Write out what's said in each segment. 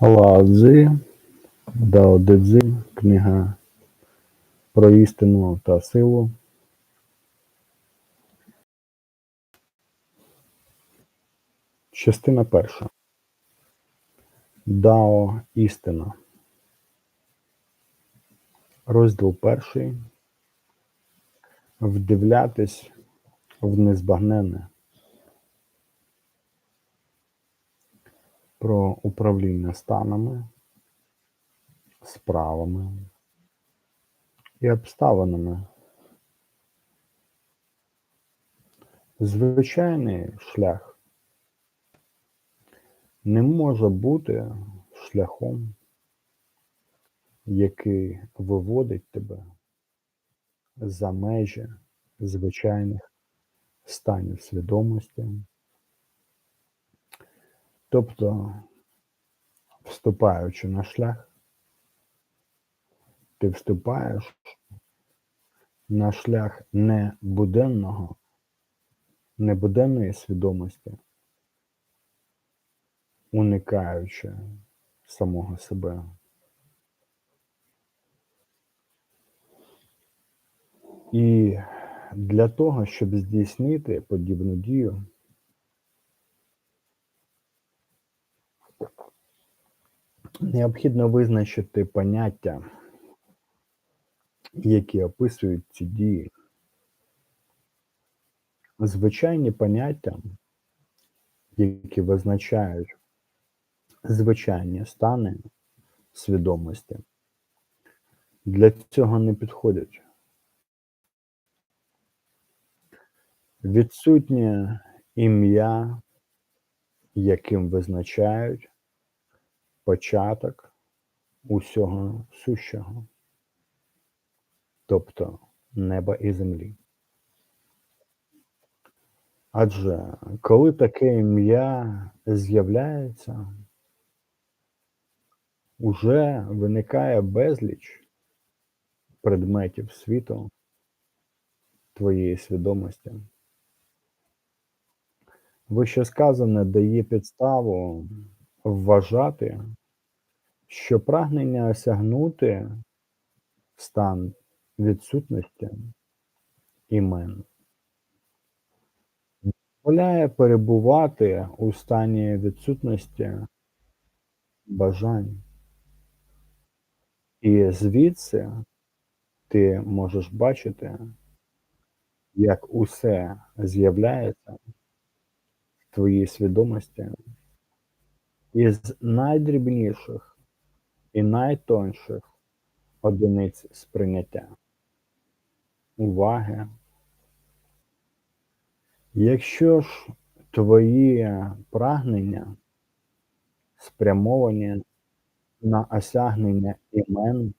Лао Цзи, Дао Де книга про істину та силу. Частина перша. Дао істина. Розділ перший. Вдивлятись в незбагненне. Про управління станами, справами і обставинами. Звичайний шлях не може бути шляхом, який виводить тебе за межі звичайних станів свідомості. Тобто, вступаючи на шлях, ти вступаєш на шлях не буденного, не буденної свідомості, уникаючи самого себе. І для того, щоб здійснити подібну дію, необхідно визначити поняття, які описують ці дії. Звичайні поняття, які визначають звичайні стани свідомості, для цього не підходять. Відсутнє ім'я, яким визначають початок усього сущого, тобто неба і землі. Адже коли таке ім'я з'являється, уже виникає безліч предметів світу твоєї свідомості. Вище сказане дає підставу вважати, що прагнення осягнути стан відсутності імен дозволяє перебувати у стані відсутності бажань. І звідси ти можеш бачити, як усе з'являється в твоїй свідомості із найдрібніших і найтонших одиниць сприйняття, уваги. Якщо ж твої прагнення спрямовані на осягнення імен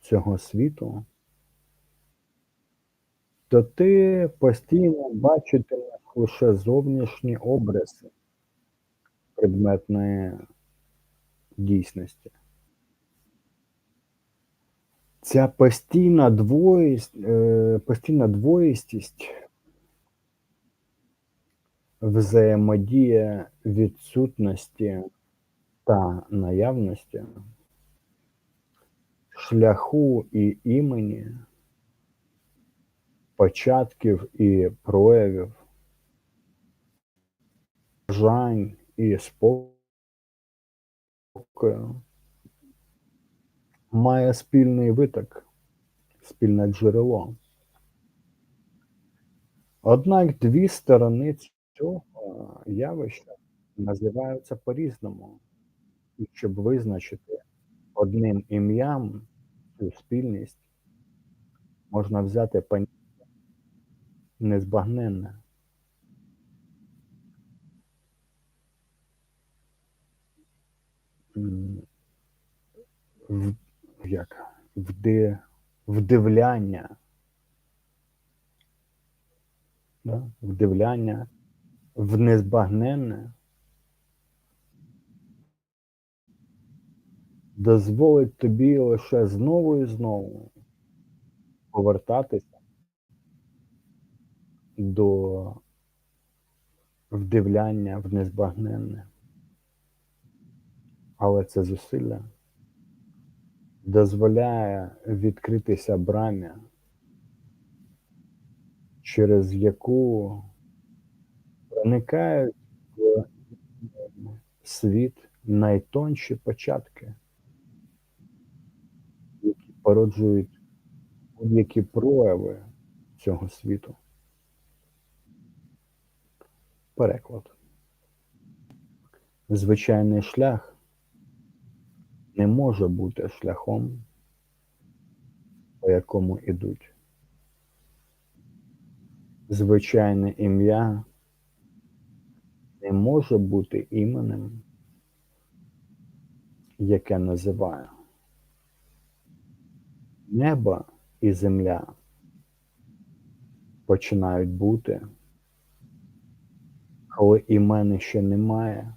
цього світу, то ти постійно бачитимеш лише зовнішні образи предметної дійсності. Ця постійна двоїсть, е, постійна двоїстість взаємодія відсутності та наявності, шляху і імені, початків і проявів, бажань і спокою має спільний виток, спільне джерело. Однак дві сторони цього явища називаються по-різному, і щоб визначити одним ім'ям цю спільність, можна взяти поняття незбагненне. В, як? Вди, вдивляння. Да? Вдивляння в незбагненне дозволить тобі лише знову і знову повертатися до вдивляння в незбагненне. Але це зусилля дозволяє відкритися брамі, через яку проникають в світ найтонші початки, які породжують будь-які прояви цього світу. Переклад. Звичайний шлях не може бути шляхом, по якому ідуть. Звичайне ім'я не може бути іменем, яке називає. Небо і земля починають бути, коли імен ще немає,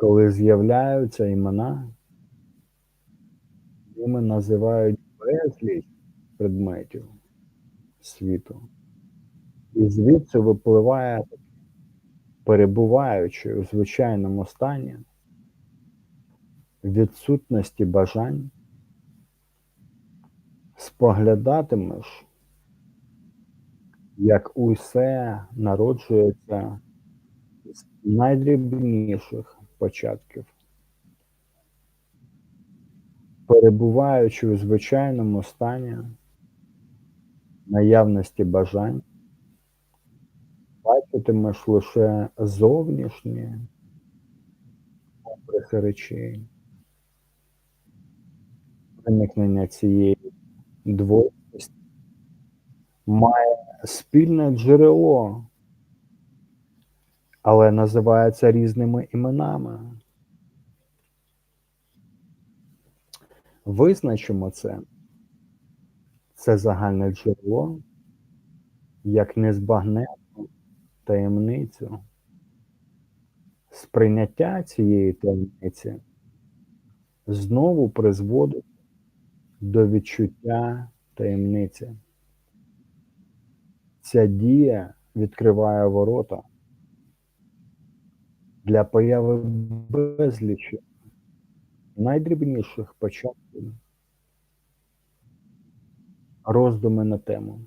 коли з'являються імена, ними називають безліч предметів світу. І звідси випливає, перебуваючи у звичайному стані, відсутності бажань, споглядатимеш, як усе народжується з найдрібніших початків. Перебуваючи у звичайному стані наявності бажань, бачитимеш лише зовнішні обриси речей. Виникнення цієї двойності має спільне джерело, але називається різними іменами. Визначимо це. Це загальне джерело, як незбагненну таємницю. Сприйняття цієї таємниці знову призводить до відчуття таємниці. Ця дія відкриває ворота для появи безлічі найдрібніших початків роздуми на тему.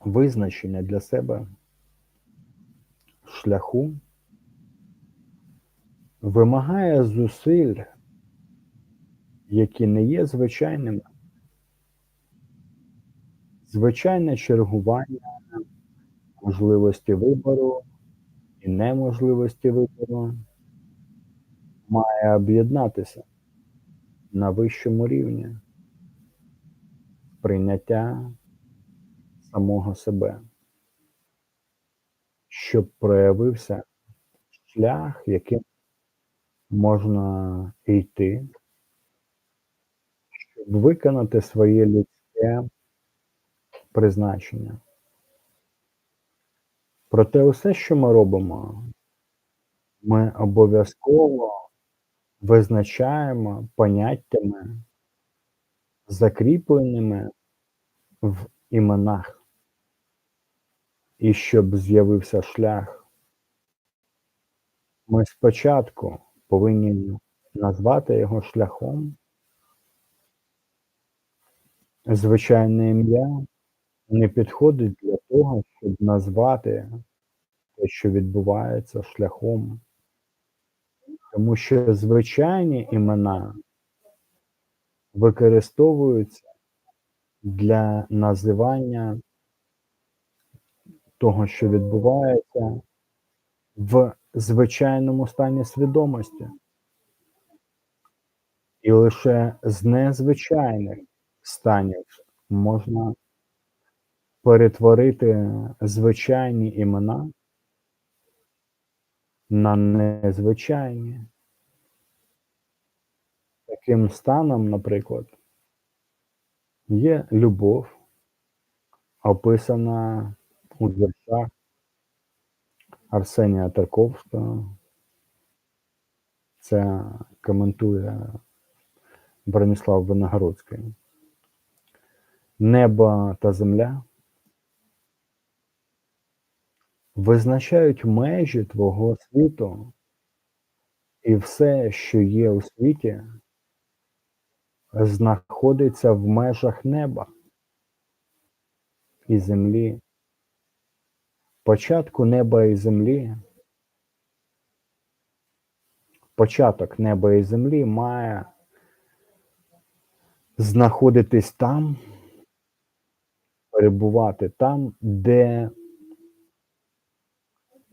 Визначення для себе шляху вимагає зусиль, які не є звичайними. Звичайне чергування можливості вибору і неможливості вибору має об'єднатися на вищому рівні прийняття самого себе, щоб проявився шлях, яким можна йти, щоб виконати своє людське призначення. Проте усе, що ми робимо, ми обов'язково визначаємо поняттями, закріпленими в іменах. І щоб з'явився шлях, ми спочатку повинні назвати його шляхом. Звичайне ім'я не підходить для того, щоб назвати те, що відбувається шляхом. Тому що звичайні імена використовуються для називання того, що відбувається в звичайному стані свідомості. І лише з незвичайних станів можна перетворити звичайні імена на незвичайні. Таким станом, наприклад, є любов, описана у віршах Арсенія Тарковського. Це коментує Бронислав Виногородський. Небо та земля визначають межі твого світу, і все, що є у світі, знаходиться в межах неба і землі. Початку неба і землі. Початок неба і землі має знаходитись там, перебувати там, де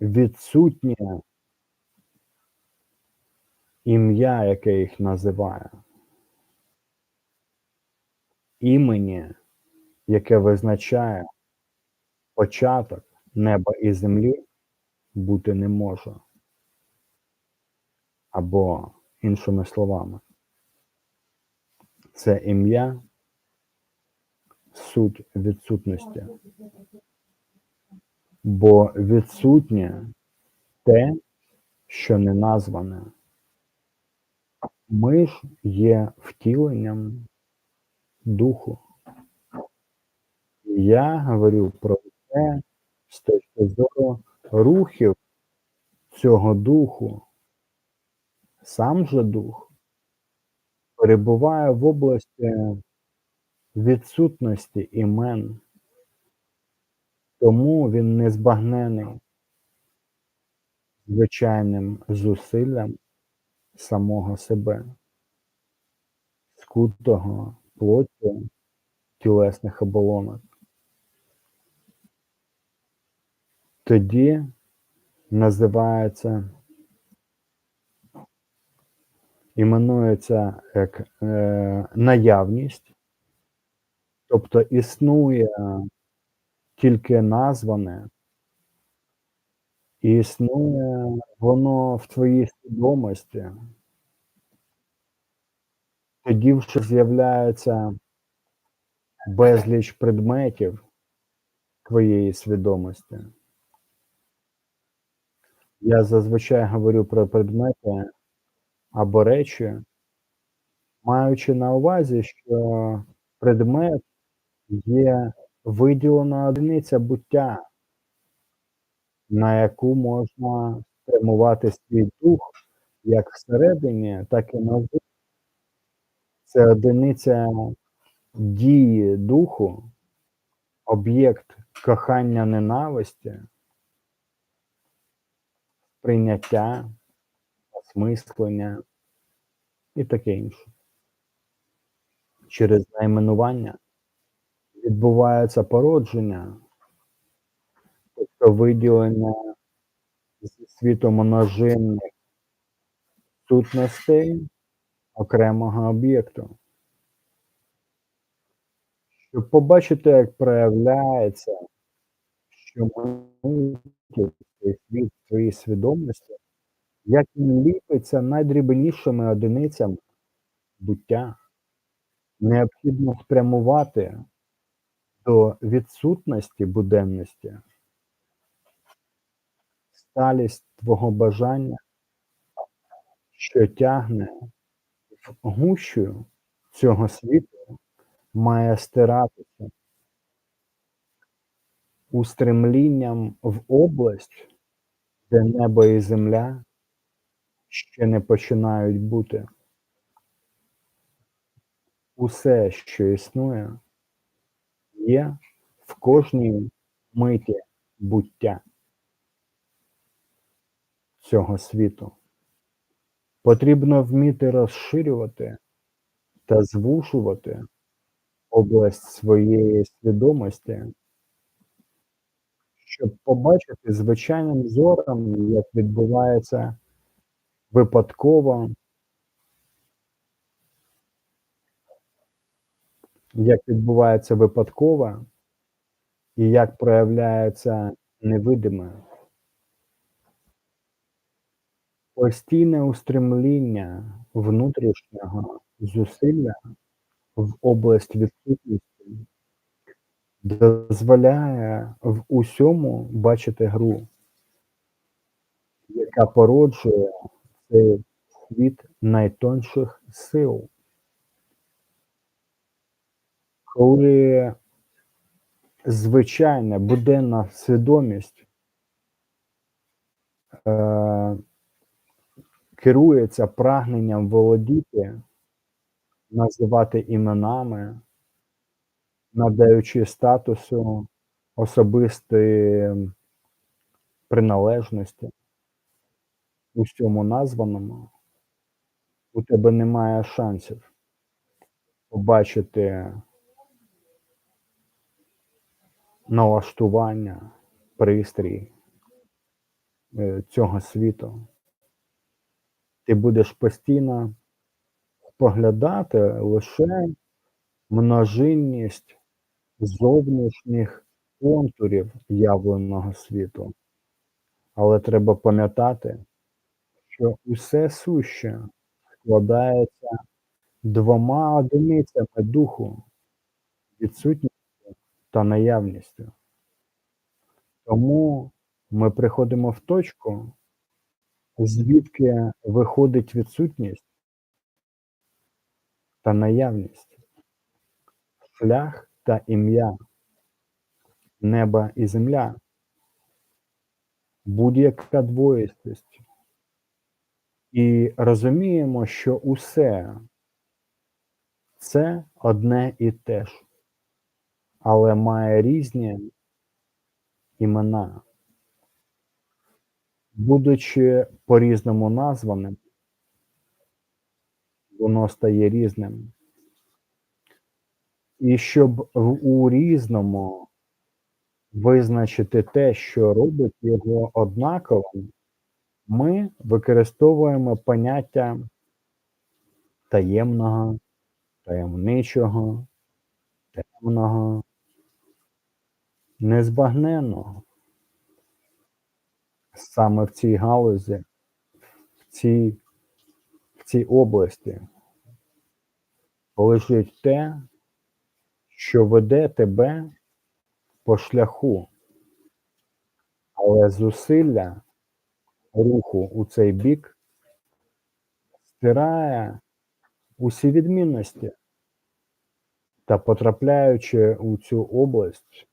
відсутнє ім'я, яке їх називає, імені, яке визначає початок неба і землі, бути не може. Або, іншими словами, це ім'я суть відсутності. Бо відсутнє те, що не назване. Ми ж є втіленням духу. Я говорю про це з точки зору рухів цього духу. Сам же дух перебуває в області відсутності імен, тому він не збагнений звичайним зусиллям самого себе, скутого плоттю тілесних оболонок. Тоді називається іменується як е, наявність, тобто існує тільки назване, і існує воно в твоїй свідомості. Тоді вже з'являється безліч предметів твоєї свідомості. Я зазвичай говорю про предмети або речі, маючи на увазі, що предмет є виділена одиниця буття, на яку можна спрямувати свій дух як всередині, так і назовні. Це одиниця дії духу, об'єкт кохання ненависті, прийняття, осмислення і таке інше. Через найменування відбувається породження, тобто виділення зі світу множинних сутностей окремого об'єкту. Щоб побачити, як проявляється, що ми цей світ своїй свідомості, як він ліпиться найдрібнішими одиницями буття, необхідно спрямувати до відсутності буденності, сталість твого бажання, що тягне в гущу цього світу, має стиратися устремлінням в область, де небо і земля ще не починають бути. Усе, що існує, є в кожній миті буття цього світу. Потрібно вміти розширювати та звушувати область своєї свідомості, щоб побачити звичайним зором, як відбувається випадково, як відбувається випадково і як проявляється невидиме. Постійне устремління внутрішнього зусилля в область відсутності дозволяє в усьому бачити гру, яка породжує цей світ найтонших сил. Коли звичайна буденна свідомість е, керується прагненням володіти, називати іменами, надаючи статусу особистої приналежності усьому названому, у тебе немає шансів побачити налаштування, пристрій е, цього світу. Ти будеш постійно споглядати лише множинність зовнішніх контурів явленого світу. Але треба пам'ятати, що усе суще складається двома одиницями духу відсутністю та наявністю. Тому ми приходимо в точку, звідки виходить відсутність та наявність, шлях та ім'я, неба і земля, будь-яка двоїстість. І розуміємо, що усе це одне і те ж, але має різні імена. Будучи по-різному названим, воно стає різним. І щоб у різному визначити те, що робить його однаковим, ми використовуємо поняття таємного, таємничого, темного, незбагненного. Саме в цій галузі, в цій, в цій області лежить те, що веде тебе по шляху, але зусилля руху у цей бік стирає усі відмінності та потрапляючи у цю область,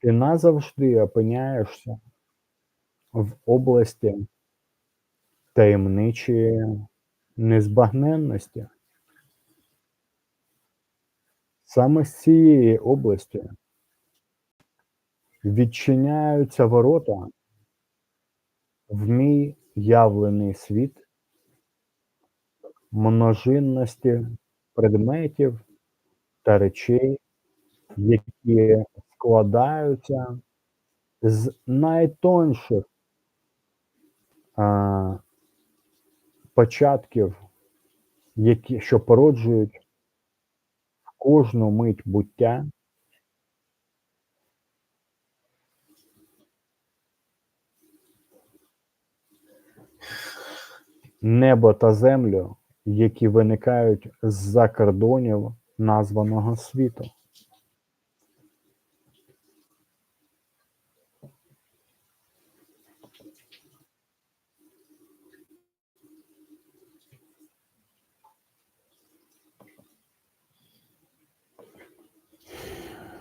ти назавжди опиняєшся в області таємничої незбагненності. Саме з цієї області відчиняються ворота в мій явлений світ множинності предметів та речей, які складаються з найтонших а, початків, які, що породжують кожну мить буття небо та землю, які виникають з-за кордонів названого світу.